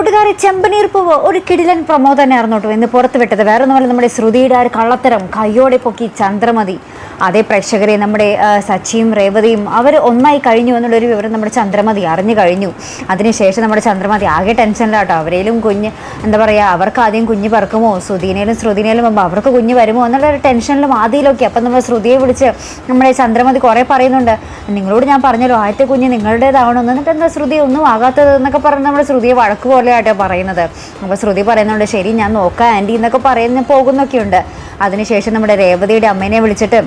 കൂട്ടുകാരെ ചെമ്പനീർ പൂവ് ഒരു കിടിലൻ പ്രമോ തന്നെയായിരുന്നു കേട്ടോ ഇന്ന് പുറത്ത് വിട്ടത് വേറെ ഒന്നുമല്ല നമ്മുടെ ശ്രുതിയുടെ ആ ഒരു കള്ളത്തരം കയ്യോടെ പൊക്കി ചന്ദ്രമതി. അതേ പ്രേക്ഷകരെ നമ്മുടെ സച്ചിയും രേവതിയും അവർ ഒന്നായി കഴിഞ്ഞു എന്നുള്ളൊരു വിവരം നമ്മുടെ ചന്ദ്രമതി അറിഞ്ഞു കഴിഞ്ഞു. അതിനുശേഷം നമ്മുടെ ചന്ദ്രമതി ആകെ ടെൻഷനിലാട്ടോ അവരേലും കുഞ്ഞ് എന്താ പറയുക അവർക്ക് ആദ്യം കുഞ്ഞ് പറക്കുമോ? ശ്രുതിനേലും ശ്രുതിനേലും മുമ്പ് അവർക്ക് കുഞ്ഞ് വരുമോ? എന്നുള്ള ഒരു ടെൻഷനിലും ആദ്യയിലൊക്കെ അപ്പം നമ്മൾ ശ്രുതിയെ വിളിച്ച് നമ്മുടെ ചന്ദ്രമതി കുറേ പറയുന്നുണ്ട്. നിങ്ങളോട് ഞാൻ പറഞ്ഞല്ലോ ആദ്യത്തെ കുഞ്ഞ് നിങ്ങളുടേതാവണമെന്ന് എന്നിട്ട് എന്താ ശ്രുതി ഒന്നും ആകാത്തത് എന്നൊക്കെ പറഞ്ഞ് നമ്മുടെ ശ്രുതിയെ വഴക്ക് പോലെയാട്ടോ പറയുന്നത്. അപ്പോൾ ശ്രുതി പറയുന്നുണ്ട് ശരി ഞാൻ നോക്കാം. ആന്റി എന്നൊക്കെ പറയുന്ന പോകുന്നൊക്കെയുണ്ട്. അതിനുശേഷം നമ്മുടെ രേവതിയുടെ അമ്മേനെ വിളിച്ചിട്ട്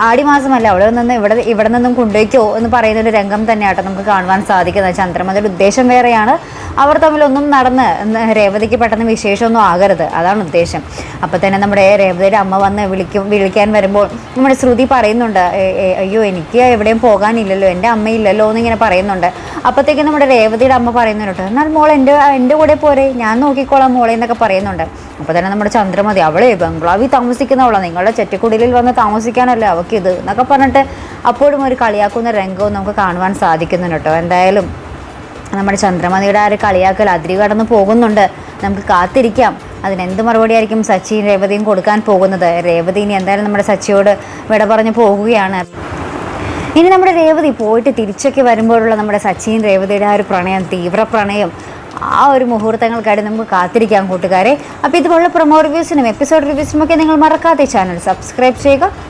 ആടി മാസമല്ല അവിടെ നിന്ന് ഇവിടെ ഇവിടെ നിന്നും കൊണ്ടുപോയിക്കോ എന്ന് പറയുന്ന ഒരു രംഗം തന്നെയാട്ടോ നമുക്ക് കാണുവാൻ സാധിക്കുന്നത്. ചന്ദ്രമതിയുടെ ഉദ്ദേശം വേറെയാണ്. അവർ തമ്മിലൊന്നും നടന്ന് രേവതിക്ക് പെട്ടെന്ന് വിശേഷമൊന്നും ആകരുത്. അതാണ് ഉദ്ദേശം. അപ്പോൾ തന്നെ നമ്മുടെ രേവതിയുടെ അമ്മ വന്ന് വിളിക്കും വിളിക്കാൻ വരുമ്പോൾ നമ്മുടെ ശ്രുതി പറയുന്നുണ്ട് "ഏ- ഏ- അയ്യോ എനിക്ക് എവിടെയും പോകാനില്ലല്ലോ എന്റെ അമ്മയില്ലല്ലോ എന്നിങ്ങനെ പറയുന്നുണ്ട്. അപ്പോഴത്തേക്കും നമ്മുടെ രേവതിയുടെ അമ്മ പറയുന്നുണ്ട് എന്നാൽ മോൾ എന്റെ എന്റെ കൂടെ പോരെ ഞാൻ നോക്കിക്കോളാം മോളെ എന്നൊക്കെ പറയുന്നുണ്ട്. അപ്പോൾ തന്നെ നമ്മുടെ ചന്ദ്രമതി അവളെ ബംഗ്ലാവിൽ താമസിക്കുന്നവളാണ് നിങ്ങളുടെ ചെറ്റിക്കുടിലിൽ വന്ന് താമസിക്കാനല്ലേ അവൾക്ക് ഇത് എന്നൊക്കെ പറഞ്ഞിട്ട് അപ്പോഴും ഒരു കളിയാക്കുന്ന രംഗവും നമുക്ക് കാണുവാൻ സാധിക്കുന്നുണ്ട് കേട്ടോ. എന്തായാലും നമ്മുടെ ചന്ദ്രമതിയുടെ ആ ഒരു കളിയാക്കൽ അതിരി കടന്നു പോകുന്നുണ്ട്. നമുക്ക് കാത്തിരിക്കാം. അതിനെന്ത് മറുപടി ആയിരിക്കും സച്ചിയും രേവതിയും കൊടുക്കാൻ പോകുന്നത്? രേവതി ഇനി എന്തായാലും നമ്മുടെ സച്ചിയോട് വിട പറഞ്ഞു പോകുകയാണ്. ഇനി നമ്മുടെ രേവതി പോയിട്ട് തിരിച്ചൊക്കെ വരുമ്പോഴുള്ള നമ്മുടെ സച്ചിൻ രേവതിയുടെ ആ ഒരു പ്രണയം തീവ്ര പ്രണയം ആ ഒരു മുഹൂർത്തങ്ങൾക്കായിട്ട് നമുക്ക് കാത്തിരിക്കാം കൂട്ടുകാരെ. അപ്പോൾ ഇതുപോലുള്ള പ്രൊമോ റിവ്യൂസിനും എപ്പിസോഡ് റിവ്യൂസിനും ഒക്കെ നിങ്ങൾ മറക്കാതെ ചാനൽ സബ്സ്ക്രൈബ് ചെയ്യുക.